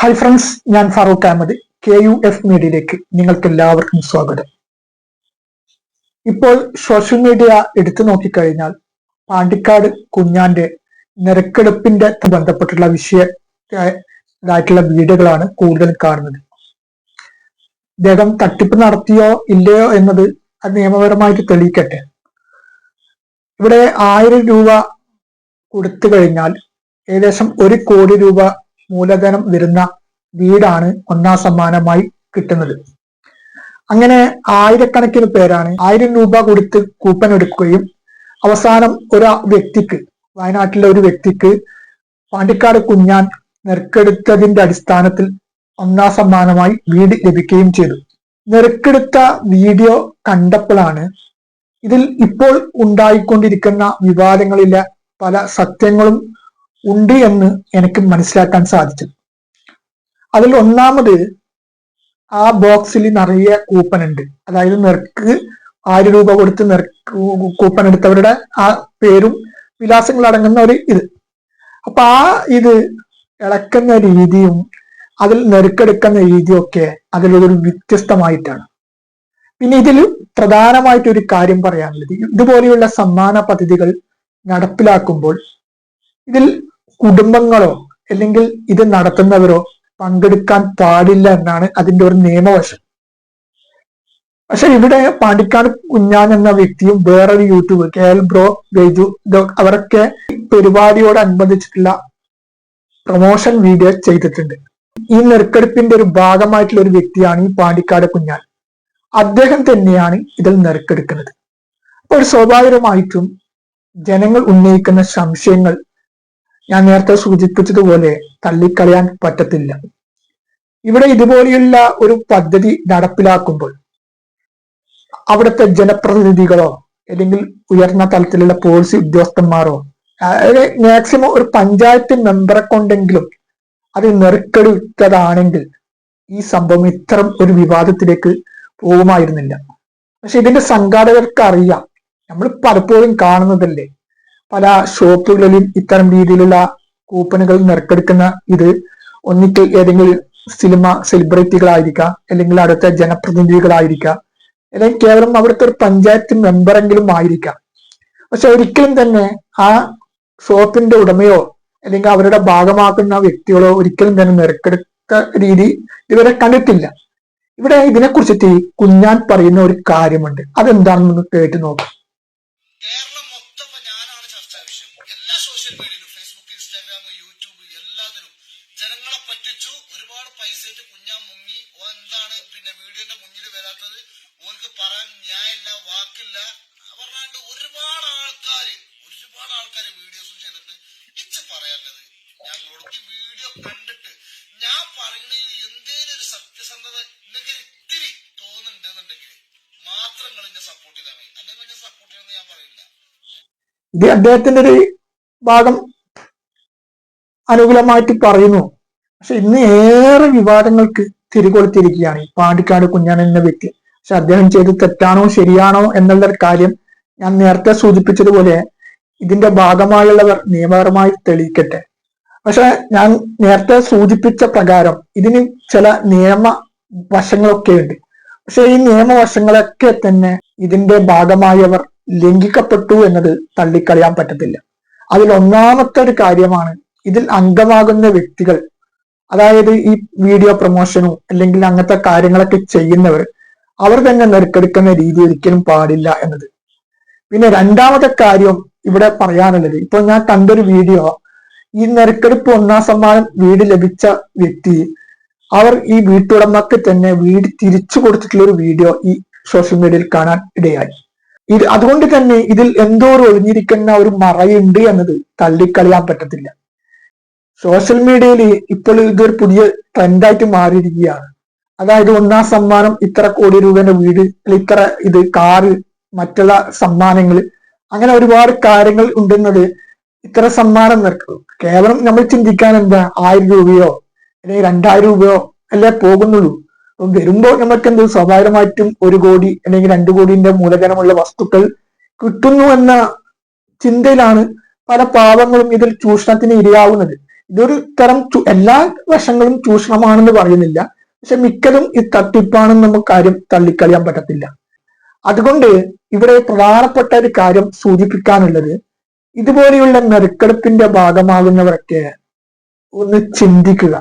Hi friends ഞാൻ Farooq Ahmed K U F മീഡിയയിലേക്ക് നിങ്ങൾക്ക് എല്ലാവർക്കും സ്വാഗതം. ഇപ്പോൾ സോഷ്യൽ മീഡിയ എടുത്തു നോക്കിക്കഴിഞ്ഞാൽ പാണ്ടിക്കാട് കുഞ്ഞാന്റെ നിരക്കെടുപ്പിന്റെ ബന്ധപ്പെട്ടുള്ള വിഷയമായിട്ടുള്ള വീഡിയോകളാണ് കൂടുതൽ കാണുന്നത്. അദ്ദേഹം തട്ടിപ്പ് നടത്തിയോ ഇല്ലയോ എന്നത് അത് നിയമപരമായിട്ട് തെളിയിക്കട്ടെ. ഇവിടെ ആയിരം രൂപ കൊടുത്തു കഴിഞ്ഞാൽ ഏകദേശം ഒരു കോടി രൂപ മൂലധനം വരുന്ന വീടാണ് ഒന്നാം സമ്മാനമായി കിട്ടുന്നത്. അങ്ങനെ ആയിരക്കണക്കിന് പേരാണ് ആയിരം രൂപ കൊടുത്ത് കൂപ്പൺ എടുക്കുകയും അവസാനം ഒരു വ്യക്തിക്ക് വയനാട്ടിലെ ഒരു വ്യക്തിക്ക് പാണ്ടിക്കാട് കുഞ്ഞാൻ നെറുക്കെടുത്തതിന്റെ അടിസ്ഥാനത്തിൽ ഒന്നാം സമ്മാനമായി വീട് ലഭിക്കുകയും ചെയ്തു. നെറുക്കെടുത്ത വീഡിയോ കണ്ടപ്പോഴാണ് ഇതിൽ ഇപ്പോൾ ഉണ്ടായിക്കൊണ്ടിരിക്കുന്ന വിവാദങ്ങളിലെ പല സത്യങ്ങളും ഉണ്ട് എന്ന് എനിക്ക് മനസ്സിലാക്കാൻ സാധിച്ചു. അതിൽ ഒന്നാമത് ആ ബോക്സിൽ നിറയെ കൂപ്പൺ ഉണ്ട്. അതായത് നിർക്ക് ആയിരം രൂപ കൊടുത്ത് നിർക്ക് കൂപ്പൺ എടുത്തവരുടെ ആ പേരും വിലാസങ്ങൾ അടങ്ങുന്ന ഒരു ഇത്. അപ്പൊ ആ ഇത് ഇളക്കുന്ന രീതിയും അതിൽ നെരുക്കെടുക്കുന്ന രീതിയൊക്കെ അതിലൊരു വ്യത്യസ്തമായിട്ടാണ്. പിന്നെ ഇതിൽ പ്രധാനമായിട്ട് ഒരു കാര്യം പറയാനുള്ളത്. ഇതുപോലെയുള്ള സമ്മാന പദ്ധതികൾ നടപ്പിലാക്കുമ്പോൾ ഇതിൽ കുടുംബങ്ങളോ അല്ലെങ്കിൽ ഇത് നടത്തുന്നവരോ പങ്കെടുക്കാൻ പാടില്ല എന്നാണ് അതിന്റെ ഒരു നിയമവശം. പക്ഷെ ഇവിടെ പാണ്ടിക്കാട് കുഞ്ഞാൻ എന്ന വ്യക്തിയും വേറൊരു YouTube K L bro Gaiju അവരൊക്കെ പരിപാടിയോടനുബന്ധിച്ചിട്ടുള്ള പ്രൊമോഷൻ വീഡിയോ ചെയ്തിട്ടുണ്ട്. ഈ നെറുക്കെടുപ്പിന്റെ ഒരു ഭാഗമായിട്ടുള്ള ഒരു വ്യക്തിയാണ് ഈ പാണ്ടിക്കാട് കുഞ്ഞാൻ. അദ്ദേഹം തന്നെയാണ് ഇതിൽ നെറുക്കെടുക്കുന്നത്. അപ്പോൾ സ്വാഭാവികമായിട്ടും ജനങ്ങൾ ഉന്നയിക്കുന്ന സംശയങ്ങൾ ഞാൻ നേരത്തെ സൂചിപ്പിച്ചതുപോലെ തള്ളിക്കളയാൻ പറ്റത്തില്ല. ഇവിടെ ഇതുപോലെയുള്ള ഒരു പദ്ധതി നടപ്പിലാക്കുമ്പോൾ അവിടുത്തെ ജനപ്രതിനിധികളോ അല്ലെങ്കിൽ ഉയർന്ന തലത്തിലുള്ള പോളിസി ഉദ്യോഗസ്ഥന്മാരോ മാക്സിമം ഒരു പഞ്ചായത്ത് മെമ്പറെ കൊണ്ടെങ്കിലും അത് നെറുക്കെടുത്തതാണെങ്കിൽ ഈ സംഭവം ഇത്തരം ഒരു വിവാദത്തിലേക്ക് പോകുമായിരുന്നില്ല. പക്ഷെ ഇതിന്റെ സംഘാടകർക്ക് അറിയാം നമ്മൾ പലപ്പോഴും കാണുന്നതല്ലേ പല ഷോപ്പുകളിലും ഇത്തരം രീതിയിലുള്ള കൂപ്പണുകൾ നിറക്കെടുക്കുന്ന ഇത് ഒന്നിക്കൽ ഏതെങ്കിലും സിനിമ സെലിബ്രിറ്റികളായിരിക്കാം അല്ലെങ്കിൽ അടുത്ത ജനപ്രതിനിധികളായിരിക്കാം അല്ലെങ്കിൽ കേവലം അവിടുത്തെ ഒരു പഞ്ചായത്ത് മെമ്പറെങ്കിലും ആയിരിക്കാം. പക്ഷെ ഒരിക്കലും തന്നെ ആ ഷോപ്പിന്റെ ഉടമയോ അല്ലെങ്കിൽ അവരുടെ ഭാഗമാക്കുന്ന വ്യക്തികളോ ഒരിക്കലും തന്നെ നിരക്കെടുത്ത രീതി ഇവരെ കണ്ടിട്ടില്ല. ഇവിടെ ഇതിനെക്കുറിച്ചിട്ട് കുഞ്ഞാൻ പറയുന്ന ഒരു കാര്യമുണ്ട്. അതെന്താണെന്ന് കേട്ട് നോക്കാം. പറ്റിച്ചു. ഒരുപാട് പൈസ ഇട്ട് കുഞ്ഞാൻ മുങ്ങി. ഓ എന്താണ് പിന്നെ വീഡിയോന്റെ മുന്നിൽ വരാത്തത്? ഓർക്ക് പറയാൻ ന്യായമില്ല വാക്കില്ല. പറഞ്ഞാണ്ട് ഒരുപാട് ആൾക്കാര് ഒരുപാട് ആൾക്കാര് വീഡിയോസും ചെയ്തിട്ട് ഇച്ച് പറയാനുള്ളത് ഞങ്ങളോട് ഈ വീഡിയോ കണ്ടിട്ട് ഞാൻ പറയുന്നതിൽ എന്തേലും ഒരു സത്യസന്ധത നിങ്ങൾക്ക് ഇത്തിരി തോന്നുന്നുണ്ടെന്നുണ്ടെങ്കിൽ മാത്രം നിങ്ങൾ എന്നെ സപ്പോർട്ട് ചെയ്താൽ മതി. അല്ലെങ്കിൽ എന്നെ സപ്പോർട്ട് ചെയ്യണമെന്ന് ഞാൻ പറയില്ല. ഇത് അദ്ദേഹത്തിന്റെ ഒരു ഭാഗം അനുകൂലമായിട്ട് പറയുന്നു. പക്ഷെ ഇന്ന് ഏറെ വിവാദങ്ങൾക്ക് തിരികൊളുത്തിരിക്കുകയാണ് ഈ പാണ്ടിക്കാട് കുഞ്ഞാൻ എന്ന വ്യക്തി. പക്ഷെ അദ്ദേഹം ചെയ്ത് തെറ്റാണോ ശരിയാണോ എന്നുള്ള കാര്യം ഞാൻ നേരത്തെ സൂചിപ്പിച്ചതുപോലെ ഇതിന്റെ ഭാഗമായുള്ളവർ നിയമപരമായി തെളിയിക്കട്ടെ. പക്ഷെ ഞാൻ നേരത്തെ സൂചിപ്പിച്ച പ്രകാരം ഇതിന് ചില നിയമ വശങ്ങളൊക്കെ ഉണ്ട്. പക്ഷെ ഈ നിയമവശങ്ങളൊക്കെ തന്നെ ഇതിന്റെ ഭാഗമായവർ ലംഘിക്കപ്പെട്ടു എന്നത് തള്ളിക്കളയാൻ പറ്റത്തില്ല. അതിൽ ഒന്നാമത്തെ ഒരു കാര്യമാണ് ഇതിൽ അംഗമാകുന്ന വ്യക്തികൾ അതായത് ഈ വീഡിയോ പ്രൊമോഷനും അല്ലെങ്കിൽ അങ്ങനത്തെ കാര്യങ്ങളൊക്കെ ചെയ്യുന്നവർ അവർ തന്നെ നെറുക്കെടുക്കുന്ന രീതി ഒരിക്കലും പാടില്ല എന്നത്. പിന്നെ രണ്ടാമത്തെ കാര്യം ഇവിടെ പറയാനുള്ളത്. ഇപ്പൊ ഞാൻ കണ്ടൊരു വീഡിയോ ഈ നെറുക്കെടുപ്പ് ഒന്നാം സമ്മാനം വീട് ലഭിച്ച വ്യക്തി അവർ ഈ വീട്ടുടമക്ക് തന്നെ വീട് തിരിച്ചു കൊടുത്തിട്ടുള്ള ഒരു വീഡിയോ ഈ സോഷ്യൽ മീഡിയയിൽ കാണാൻ ഇടയായി. ഇത് അതുകൊണ്ട് തന്നെ ഇതിൽ എന്തോ ഒരു ഒളിഞ്ഞിരിക്കുന്ന ഒരു മറയുണ്ട് എന്നത് തള്ളിക്കളയാൻ പറ്റത്തില്ല. സോഷ്യൽ മീഡിയയിൽ ഇപ്പോൾ ഇതൊരു പുതിയ ട്രെൻഡായിട്ട് മാറിയിരിക്കുകയാണ്. അതായത് ഒന്നാം സമ്മാനം ഇത്ര കോടി രൂപന്റെ വീട് ഇത്ര ഇത് കാറ് മറ്റുള്ള സമ്മാനങ്ങൾ അങ്ങനെ ഒരുപാട് കാര്യങ്ങൾ ഉണ്ടെന്നത് ഇത്ര സമ്മാനം നിൽക്കും കേവലം നമ്മൾ ചിന്തിക്കാൻ എന്താ ആയിരം രൂപയോ അല്ലെങ്കിൽ രണ്ടായിരം രൂപയോ അല്ലേ പോകുന്നുള്ളൂ. വരുമ്പോൾ നമുക്ക് എന്ത് സ്വാഭാവികമായിട്ടും ഒരു കോടി അല്ലെങ്കിൽ രണ്ടു കോടിന്റെ മൂലധനമുള്ള വസ്തുക്കൾ കിട്ടുന്നു എന്ന ചിന്തയിലാണ് പല പാവങ്ങളും ഇതിൽ ചൂഷണത്തിന് ഇരയാവുന്നത്. ഇതൊരു തരം എല്ലാ വശങ്ങളും ചൂഷണമാണെന്ന് പറയുന്നില്ല. പക്ഷെ മിക്കതും ഈ തട്ടിപ്പാണെന്ന് നമുക്ക് കാര്യം തള്ളിക്കളയാൻ പറ്റത്തില്ല. അതുകൊണ്ട് ഇവിടെ പ്രധാനപ്പെട്ട ഒരു കാര്യം സൂചിപ്പിക്കാനുള്ളത് ഇതുപോലെയുള്ള നെറുക്കെടുപ്പിന്റെ ഭാഗമാകുന്നവരൊക്കെ ഒന്ന് ചിന്തിക്കുക.